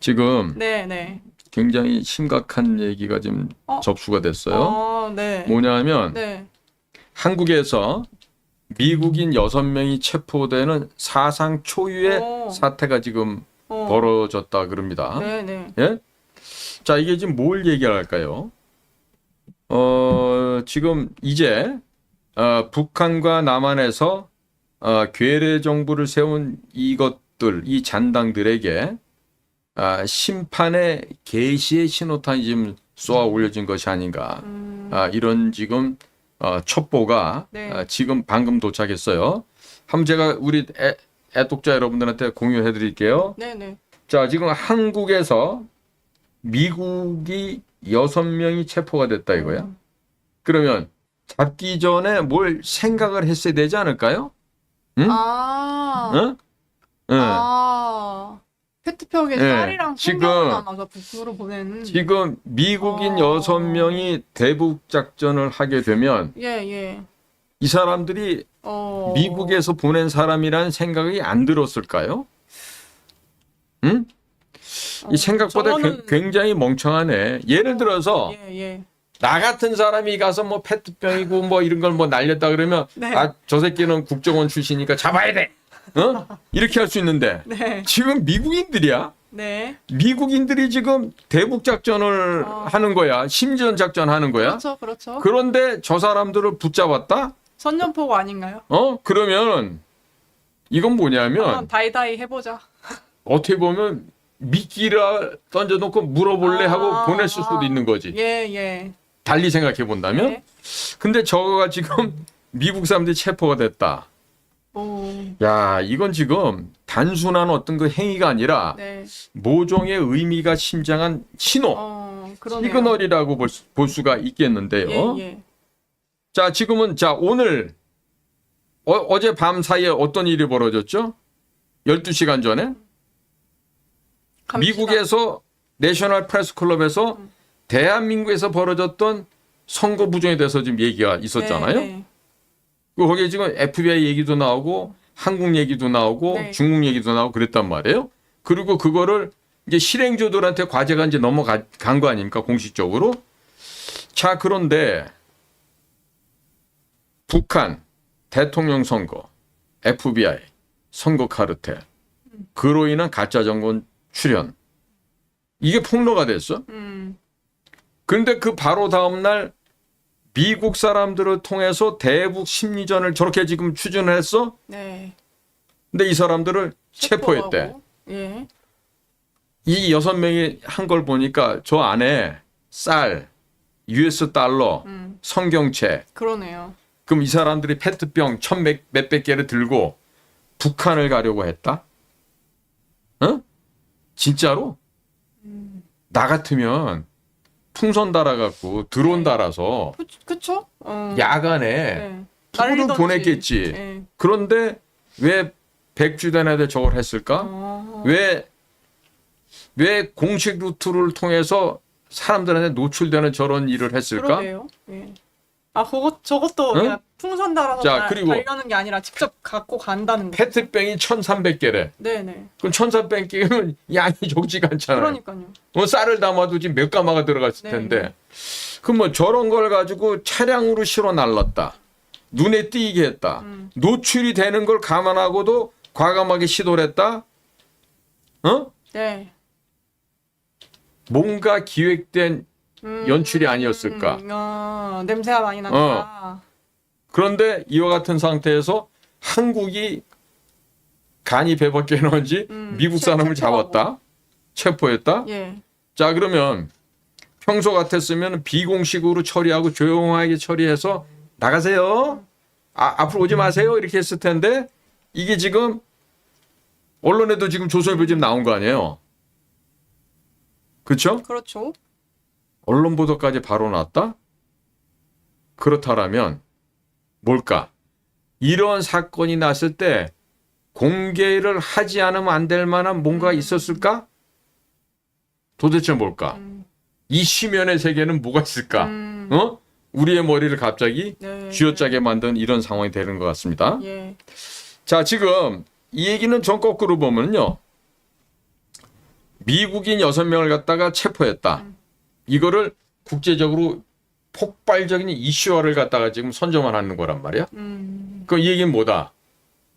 지금 네, 네. 굉장히 심각한 얘기가 지금 어? 접수가 됐어요. 어, 네. 뭐냐면 네. 한국에서 미국인 여섯 명이 체포되는 사상 초유의 어. 사태가 지금 어. 벌어졌다 그럽니다. 네, 네. 예? 자, 이게 지금 뭘 얘기할까요? 어, 지금 이제 어, 북한과 남한에서 어, 괴뢰 정부를 세운 이것들, 이 잔당들에게 아, 심판의 개시의 신호탄이 지금 쏘아 올려진 것이 아닌가. 음. 아, 이런 지금 어, 첩보가 네. 아, 지금 방금 도착했어요. 한번 제가 우리 애, 애독자 여러분들한테 공유해 드릴게요. 네, 네. 자, 지금 한국에서 미국이 여섯 명이 체포가 됐다 이거야. 음. 그러면 잡기 전에 뭘 생각을 했어야 되지 않을까요? 응? 아. 응? 응. 아. 페트병에 네. 쌀이랑 지금- 성경을 담아서 북으로 보내는. 지금 미국인 어. 여섯 명이 대북 작전을 하게 되면 예, 예. 이 사람들이 어. 미국에서 보낸 사람이라는 생각이 안 들었을까요? 응? 어, 이 생각보다 저거는- 괴- 굉장히 멍청하네. 예를 들어서 예, 예. 나 같은 사람이 가서 뭐 페트병이고 뭐 이런 걸 뭐 날렸다 그러면 네. 아 저 새끼는 국정원 출신이니까 잡아야 돼. 어? 이렇게 할 수 있는데 네. 지금 미국인들이야. 네. 미국인들이 지금 대북 작전을 어. 하는 거야. 심지어 작전 하는 거야. 그렇죠, 그렇죠. 그런데 저 사람들을 붙잡았다? 선전포고 아닌가요? 어? 그러면 이건 뭐냐면 한번 다이다이 해보자. 어떻게 보면 미끼라 던져놓고 물어볼래 하고 아. 보냈을 수도 있는 거지. 예, 예. 달리 생각해 본다면. 네. 근데 저거가 지금 미국 사람들이 체포가 됐다. 오. 야, 이건 지금 단순한 어떤 그 행위가 아니라 네. 모종의 의미가 심장한 신호, 어, 그러네요. 시그널이라고 볼, 수, 볼 수가 있겠는데요. 예, 예. 자, 지금은 자, 오늘 어, 제 밤 사이에 어떤 일이 벌어졌죠? 12시간 전에 갑시다. 미국에서 내셔널 프레스 클럽에서 음. 대한민국에서 벌어졌던 선거 부정에 대해서 지금 얘기가 있었잖아요. 네, 네. 그 거기에 지금 FBI 얘기도 나오고 한국 얘기도 나오고 네. 중국 얘기도 나오고 그랬단 말이에요. 그리고 그거를 이제 실행조들한테 과제가 이제 넘어간 거 아닙니까 공식적으로? 자 그런데 북한 대통령 선거, FBI 선거 카르텔 그로 인한 가짜 정권 출현 이게 폭로가 됐어. 음. 그런데 그 바로 다음 날 미국 사람들을 통해서 대북 심리전을 저렇게 지금 추진을 했어. 네. 근데 이 사람들을 체포했대. 체포하고. 예. 이 여섯 명이 한 걸 보니까 저 안에 쌀, US 달러, 음. 성경채. 그러네요. 그럼 이 사람들이 페트병 천 몇- 몇백 개를 들고 북한을 가려고 했다? 어? 진짜로? 음. 나 같으면 풍선 달아갖고 드론 네. 달아서 그, 그쵸? 어. 야간에 네. 풀을 날리던지. 보냈겠지. 네. 그런데 왜 백주된 애들 저걸 했을까? 어. 왜, 왜 공식 루트를 통해서 사람들한테 노출되는 저런 일을 했을까? 그러게요. 예. 아, 그것 저것도 응? 그냥 풍선 달아서 자, 달- 그리고- 달려는 게 아니라 직접 갖고 간다는 거. 페트병이 1,300개래. 네, 네. 그럼 1,300개면 양이 적지가 않잖아요. 그러니까요. 뭐 쌀을 담아도 지금 몇 가마가 들어갔을 네, 텐데. 네. 그럼 뭐 저런 걸 가지고 차량으로 실어 날랐다. 눈에 띄게 했다. 음. 노출이 되는 걸 감안하고도 과감하게 시도를 했다. 어? 네. 뭔가 기획된 음, 연출이 아니었을까? 음, 어, 냄새가 많이 난다. 그런데 이와 같은 상태에서 한국이 간이 배밖에 나온지 음, 미국 체- 사람을 체포하고. 잡았다. 체포했다. 예. 자, 그러면 평소 같았으면 비공식으로 처리하고 조용하게 처리해서 나가세요. 아, 앞으로 오지 마세요. 이렇게 했을 텐데 이게 지금 언론에도 지금 조선일보 지금 나온 거 아니에요. 그렇죠? 그렇죠. 언론 보도까지 바로 났다? 그렇다라면 뭘까? 이런 사건이 났을 때 공개를 하지 않으면 안 될 만한 뭔가 있었을까? 도대체 뭘까? 음, 이 심연의 세계는 뭐가 있을까? 음, 어? 우리의 머리를 갑자기 네. 쥐어짜게 만든 이런 상황이 되는 것 같습니다. 예. 자, 지금 이 얘기는 전 거꾸로 보면요. 미국인 여섯 명을 갖다가 체포했다. 이거를 국제적으로 폭발적인 이슈화를 갖다가 지금 선점을 하는 거란 말이야. 음. 그이 얘기는 뭐다?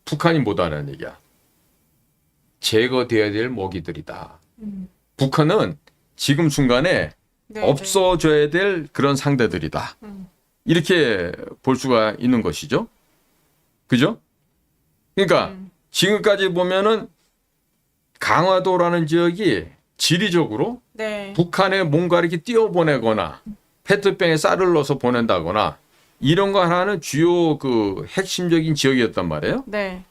북한이 뭐다라는 얘기야. 제거돼야 될 먹이들이다. 음. 북한은 지금 순간에 네, 없어져야 될 그런 상대들이다. 네. 음. 이렇게 볼 수가 있는 것이죠. 그죠? 그러니까 음. 지금까지 보면은 강화도라는 지역이 지리적으로 네. 북한에 뭔가 이렇게 띄워보내거나 페트병에 쌀을 넣어서 보낸다거나 이런 거 하나는 주요 그 핵심적인 지역이었단 말이에요. 네.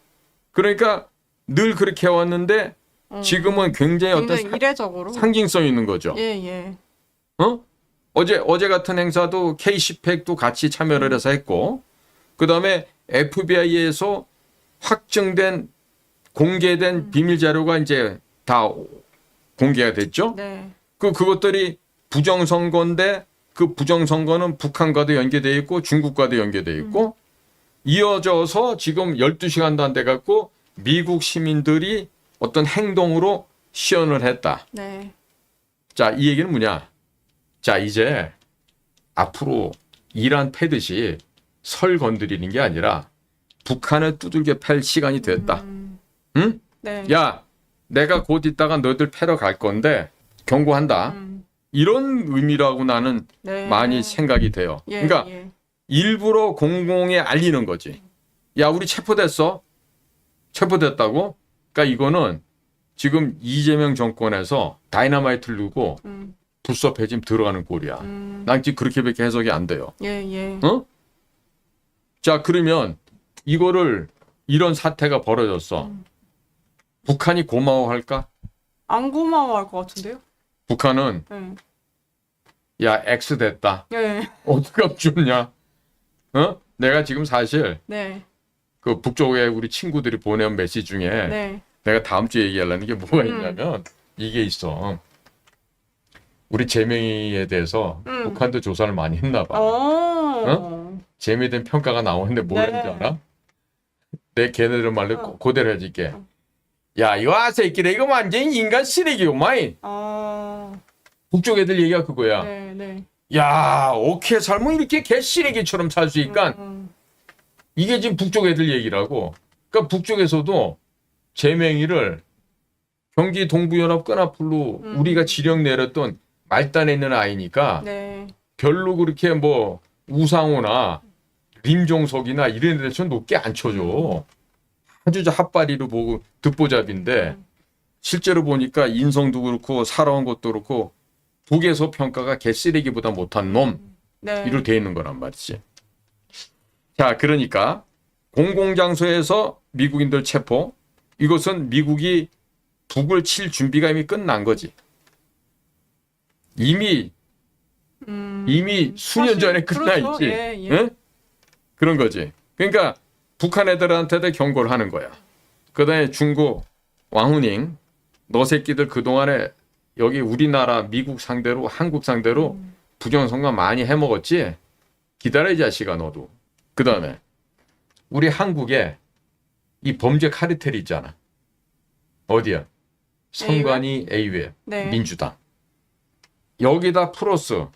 그러니까 늘 그렇게 해왔는데 음. 지금은 굉장히 어떤 굉장히 사- 이례적으로. 상징성 있는 거죠. 예, 예. 어? 어제 어제 같은 행사도 K10팩도 같이 참여를 해서 했고 그다음에 FBI에서 확정된 공개된 비밀 자료가 이제 다 공개가 됐죠. 네. 그 그것들이 부정 선거인데 그 부정 선거는 북한과도 연계돼 있고 중국과도 연계돼 있고 이어져서 지금 12시간도 안 돼 갖고 미국 시민들이 어떤 행동으로 시연을 했다. 네. 자, 이 얘기는 뭐냐? 자, 이제 앞으로 이란 패듯이 설 건드리는 게 아니라 북한을 두들겨 팰 시간이 됐다. 음. 응? 네. 야, 내가 곧 있다가 너희들 패러 갈 건데 경고한다. 음. 이런 의미라고 나는 네. 많이 생각이 돼요. 예, 그러니까 예. 일부러 공공에 알리는 거지. 야, 우리 체포됐어. 체포됐다고? 그러니까 이거는 지금 이재명 정권에서 다이너마이트를 두고 음. 불법 해짐 들어가는 꼴이야. 음. 난 지금 그렇게밖에 해석이 안 돼요. 예, 예. 어? 자, 그러면 이거를 이런 사태가 벌어졌어. 음. 북한이 고마워할까? 안 고마워할 것 같은데요? 북한은 네. 야, X 됐다. 예. 어떻게 좋냐? 어? 내가 지금 사실 네. 그 북쪽에 우리 친구들이 보내온 메시지 중에 네. 내가 다음 주에 얘기하려는 게 뭐가 음. 있냐면 이게 있어. 우리 재명이에 대해서 음. 북한도 조사를 많이 했나 봐. 어. 재미에 대한 평가가 나오는데 뭐 네. 알아? 내 걔네들 말로 어. 고- 그대로 해줄게. 야, 이거 아새끼래. 이거 완전 인간 쓰레기구만. 어. 북쪽 애들 얘기가 그거야. 네, 네. 야, 어떻게 살면 이렇게 개 쓰레기처럼 살 수 있까? 음. 이게 지금 북쪽 애들 얘기라고. 그러니까 북쪽에서도 재명이를 경기 동부연합 끈앞으로 음. 우리가 지령 내렸던 말단에 있는 아이니까 네. 별로 그렇게 뭐 우상호나 림종석이나 이런 데서 높게 안 쳐줘. 아주 저 핫바리로 보고 듣보잡인데 음. 실제로 보니까 인성도 그렇고 살아온 것도 그렇고 북에서 평가가 개쓰레기보다 못한 놈 네. 이로 돼 있는 거란 말이지. 자, 그러니까 공공장소에서 미국인들 체포 이것은 미국이 북을 칠 준비가 이미 끝난 거지. 이미 음. 이미 수년 전에 끝나 그렇죠. 있지. 예, 예. 응? 그런 거지. 그러니까 북한 애들한테도 경고를 하는 거야. 그 다음에 중국 왕후닝 너 새끼들 그동안에 여기 우리나라 미국 상대로 한국 상대로 음. 부정선거 많이 해먹었지? 기다려 이 자식아 너도. 그 다음에 우리 한국에 이 범죄 카르텔이 있잖아. 어디야? 선관위 A웹 네. 민주당. 여기다 플러스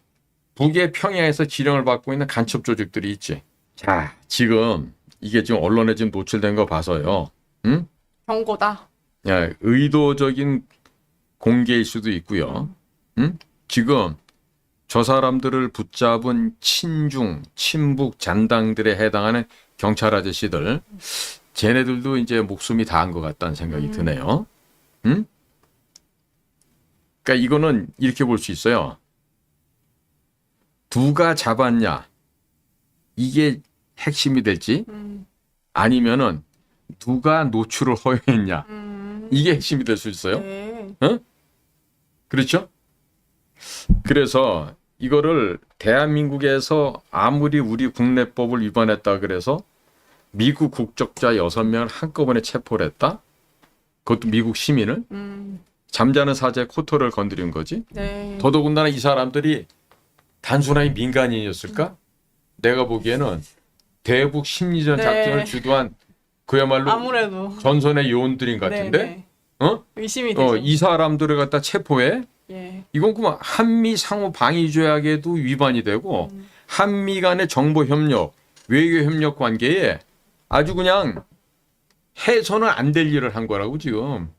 북의 평야에서 지령을 받고 있는 간첩 조직들이 있지. 자, 지금 이게 지금 언론에 지금 노출된 거 봐서요. 응? 경고다. 야, 의도적인 공개일 수도 있고요. 응? 지금 저 사람들을 붙잡은 친중, 친북 잔당들에 해당하는 경찰 아저씨들, 쟤네들도 이제 목숨이 다한 것 같다는 생각이 음. 드네요. 응? 그러니까 이거는 이렇게 볼 수 있어요. 누가 잡았냐? 이게 핵심이 될지 음. 아니면은 누가 노출을 허용했냐? 음. 이게 핵심이 될 수 있어요. 네. 그렇죠? 그래서 이거를 대한민국에서 아무리 우리 국내법을 위반했다 그래서 미국 국적자 여섯 명을 한꺼번에 체포를 했다? 그것도 미국 시민을 음. 잠자는 사제 코토를 건드린 거지. 네. 더더군다나 이 사람들이 단순하게 민간인이었을까? 내가 보기에는 대북 심리전 네. 작전을 주도한 그야말로 아무래도 전선의 요원들인 것 같은데 네, 네. 어? 의심이 되죠. 어, 이 사람들을 갖다 체포해? 예. 이건 그만 한미 상호 방위 조약에도 위반이 되고 음. 한미 간의 정보 협력, 외교 협력 관계에 아주 그냥 해서는 안 될 일을 한 거라고 지금.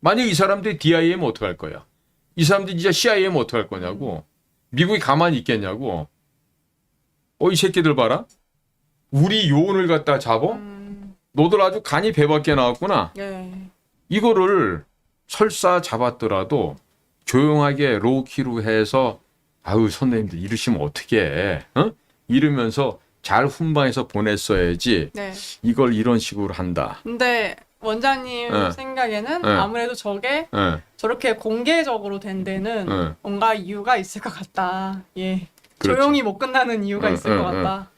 만약 이 사람들이 DIM 어떡할 거야? 이 사람들이 진짜 CIM 어떡할 거냐고. 미국이 가만히 있겠냐고. 어, 이 새끼들 봐라. 우리 요원을 갖다 잡어? 음. 너들 아주 간이 배밖에 나왔구나. 예. 이거를 설사 잡았더라도 조용하게 로키로 해서 아유 선생님들 이러시면 어떻게 해? 어? 이러면서 잘 훈방해서 보냈어야지 네. 이걸 이런 식으로 한다. 근데 원장님 예. 생각에는 예. 아무래도 저게 예, 저렇게 공개적으로 된 데는 예. 뭔가 이유가 있을 것 같다. 예. 그렇죠. 조용히 못 끝나는 이유가 응, 있을 응, 것 같다.